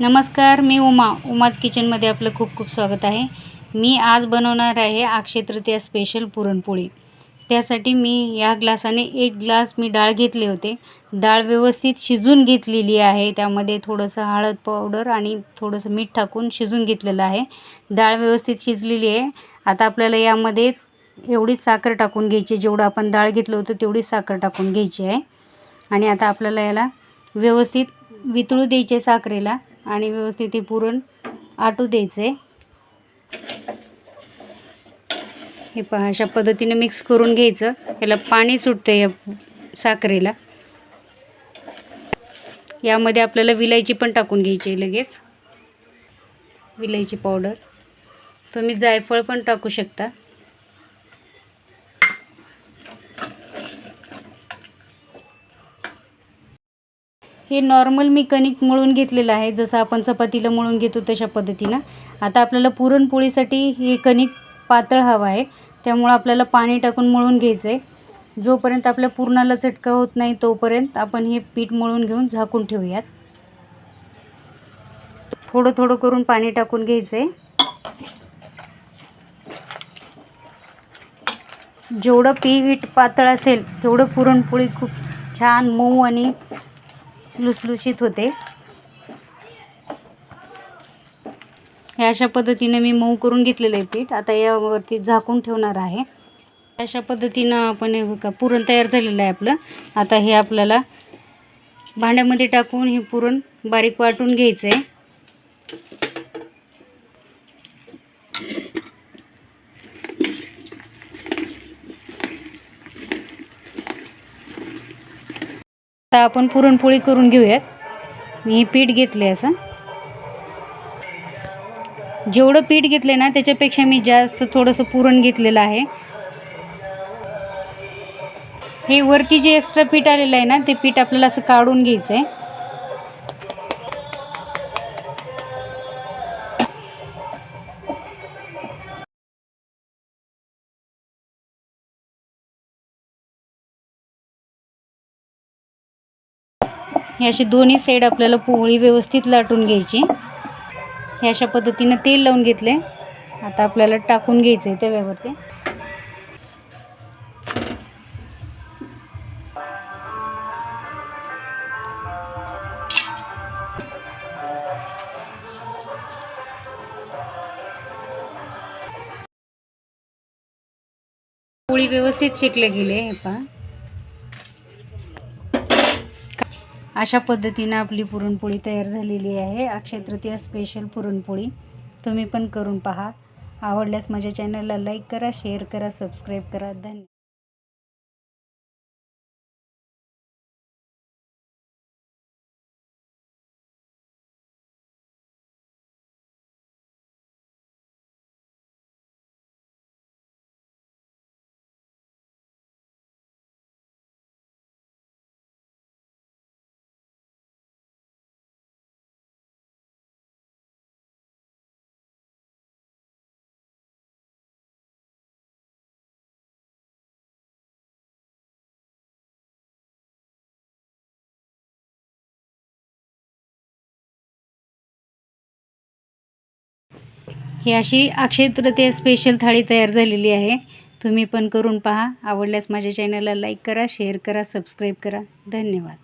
नमस्कार मी उमा. उमाज किचनमध्ये आपलं खूप खूप स्वागत आहे. मी आज बनवणार आहे अक्षय तृतीया स्पेशल पुरणपोळी. त्यासाठी मी या ग्लासाने एक ग्लास मी डाळ घेतले होते. डाळ व्यवस्थित शिजून घेतलेली आहे. त्यामध्ये थोडंसं हळद पावडर आणि थोडंसं मीठ टाकून शिजून घेतलेलं आहे. डाळ व्यवस्थित शिजलेली आहे. आता आपल्याला यामध्येच एवढीच साखर टाकून घ्यायची जेवढं आपण डाळ घेतलं होतं तेवढीच साखर टाकून घ्यायची आहे. आणि आता आपल्याला याला व्यवस्थित वितळू द्यायचे साखरेला. आणि व्यवस्थित ते पुरण आटू द्यायचे हे पहा अशा पद्धतीने मिक्स करून घ्यायचं. याला पाणी सुटतं या साखरेला. यामध्ये आपल्याला विलायची पण टाकून घ्यायची आहे लगेच. विलायची पावडर तुम्ही जायफळ पण टाकू शकता. हे नॉर्मल मी कणिक मळून घेतलेलं आहे. जसं आपण चपातीला मळून घेतो तशा पद्धतीनं. आता आपल्याला पुरणपोळीसाठी हे कणिक पातळ हवं आहे. त्यामुळं आपल्याला पाणी टाकून मळून घ्यायचं आहे जोपर्यंत आपल्या पुरणाला चटका होत नाही तोपर्यंत आपण हे पीठ मळून घेऊन झाकून ठेवूयात. थोडं थोडं करून पाणी टाकून घ्यायचं आहे जेवढं पीठ पातळ असेल तेवढं पुरणपोळी खूप छान मऊ आणि लुसलुशीत होते. हे अशा पद्धतीने मी मऊ करून घेतलेलं आहे पीठ. आता यावरती झाकून ठेवणार आहे. अशा पद्धतीनं आपण हे पुरण तयार झालेलं आहे आपलं. आता हे आपल्याला भांड्यामध्ये टाकून हे पुरण बारीक वाटून घ्यायचं आहे आता आपण पुरणपोळी करून घेऊयात. मी हे पीठ घेतले असं. जेवढं पीठ घेतले ना त्याच्यापेक्षा मी जास्त थोडंसं पुरण घेतलेलं आहे. हे वरती जे एक्स्ट्रा पीठ आलेलं आहे ना ते पीठ आपल्याला असं काढून घ्यायचं आहे हे अशी दोन्ही साईड आपल्याला पोळी व्यवस्थित लाटून घ्यायची. हे अशा पद्धतीनं तेल लावून घेतले आता आपल्याला टाकून घ्यायचं आहे तव्यावरती. पोळी व्यवस्थित शेकले गेले हे पहा. अशा पद्धतीनं आपली पुरणपोळी तयार झालेली आहे. अक्षय तृतीया स्पेशल पुरणपोळी. तुम्ही पण करून पहा. आवडल्यास माझ्या चॅनलला लाईक करा शेअर करा सबस्क्राईब करा. धन्यवाद. ही अशी अक्षय तृतीया स्पेशल थाळी तयार झालेली आहे. तुम्ही पण करून पहा. आवडल्यास माझ्या चॅनलला लाईक करा शेअर करा सबस्क्राईब करा. धन्यवाद.